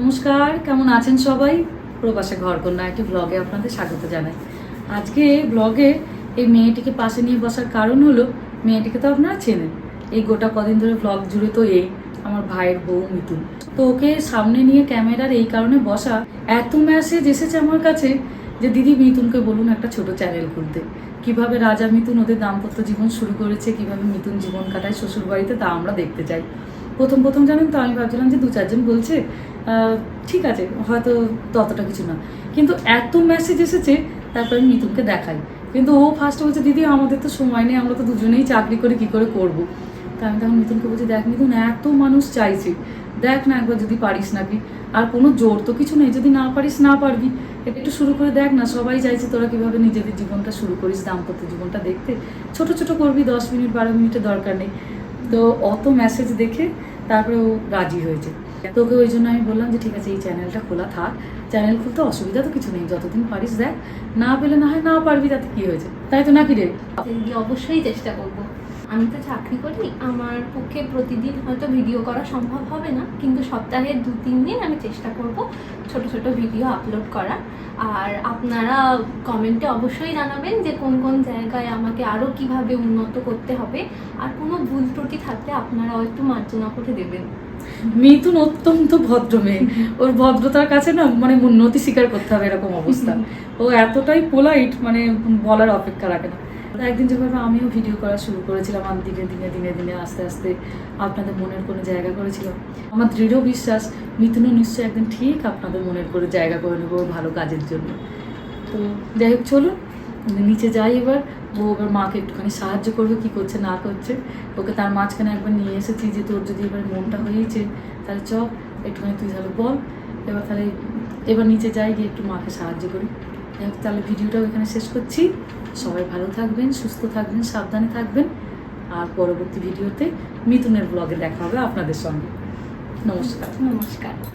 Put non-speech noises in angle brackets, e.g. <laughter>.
নমস্কার, কেমন আছেন সবাই? প্রবাসে ঘর কন্যা একটি ব্লগে আপনাদের স্বাগত জানাই। আজকে ব্লগে এই মেয়েটিকে পাশে নিয়ে বসার কারণ হলো, মেয়েটিকে তো আপনারা চেনেন। এই গোটা কদিন ধরে ব্লগ জুড়ে তো এই আমার ভাইয়ের বউ মিতুন তো ওকে সামনে নিয়ে ক্যামেরার এই কারণে বসা এত মেসেজ এসেছে আমার কাছে যে দিদি মিতুনকে বলুন একটা ছোট চ্যানেল খুলতে। কীভাবে রাজা মিতুন ওদের দাম্পত্য জীবন শুরু করেছে, কীভাবে মিতুন জীবন কাটায় শ্বশুরবাড়িতে তা আমরা দেখতে চাই। প্রথম প্রথম জানেন তো, আমি ভাবছিলাম যে দু চারজন বলছে ঠিক আছে, হয়তো ততটা কিছু না। কিন্তু এত মেসেজ এসেছে, তারপরে আমি মিতুনকে দেখাই। কিন্তু ও ফার্স্টে বলছে, দিদি, আমাদের তো সময় নেই, আমরা তো দুজনেই চাকরি করে, কি করে করব? তা আমি তখন মিতুনকে বলছি, দেখ মিতুন, এত মানুষ চাইছে। দেখ না একবার যদি পারিস নাকি। আর কোনো জোর তো কিছু নেই, যদি না পারিস, না পারবি। একটু শুরু করে দেখ না, সবাই চাইছে তোরা কীভাবে নিজেদের জীবনটা শুরু করিস, দাম্পত্য জীবনটা দেখতে। ছোট ছোট করবি, দশ মিনিট, বারো মিনিটের দরকার নেই। তো অত মেসেজ দেখে তারপরে ও রাজি হয়েছে। তোকে ওই জন্য আমি বললাম যে, ঠিক আছে, এই চ্যানেলটা খোলা থাক। চ্যানেল খুলতে অসুবিধা তো কিছু নেই, যতদিন পারিস দেখ। না পেলে না হয় না পারবি, তাতে কি হয়েছে? তাই তো নাকি রে? অবশ্যই চেষ্টা করব। আমি তো চাকরি করি আমার পক্ষে প্রতিদিন হয়তো ভিডিও করা সম্ভব হবে না কিন্তু সপ্তাহে দু তিন দিন আমি চেষ্টা করব ছোট ছোট ভিডিও আপলোড করা। আর আপনারা কমেন্টে অবশ্যই জানাবেন যে কোন কোন জায়গায় আমাকে আরও কীভাবে উন্নত করতে হবে আর কোনো ভুল ত্রুটি থাকলে আপনারাও একটু মার্জনা করে দেবেন। মিথুন অত্যন্ত ভদ্র মেয়ে। ওর ভদ্রতার কাছে না মানে উন্নতি স্বীকার করতে হবে এরকম অবস্থা। <laughs> ও এতটাই পোলাইট মানে বলার অপেক্ষা রাখে না। একদিন যেভাবে আমিও ভিডিও করা শুরু করেছিলাম, আমি দিনে দিনে দিনে দিনে, আস্তে আস্তে আপনাদের মনের কোনো জায়গা করেছিলাম আমার দৃঢ় বিশ্বাস, মিথুনও নিশ্চয়ই একদিন ঠিক আপনাদের মনের করে জায়গা করে নেব ভালো কাজের জন্য। তো যাই হোক, চলুন নিচে যাই এবার। ও এবার মাকে একটুখানি সাহায্য করবে, কি করছে, না করছে। ওকে তার মাঝখানে একবার নিয়ে এসেছি যে তোর যদি এবার মনটা হয়েছে তাহলে চ একটুখানি তুই তাহলে বল। এবার তাহলে, এবার নিচে যাই গিয়ে একটু মাকে সাহায্য করি। তাহলে ভিডিওটাও এখানে শেষ করছি। সবাই ভালো থাকবেন, সুস্থ থাকবেন, সাবধানে থাকবেন। আর পরবর্তী ভিডিওতে মিথুনের ব্লগে দেখা হবে আপনাদের সঙ্গে। নমস্কার। নমস্কার।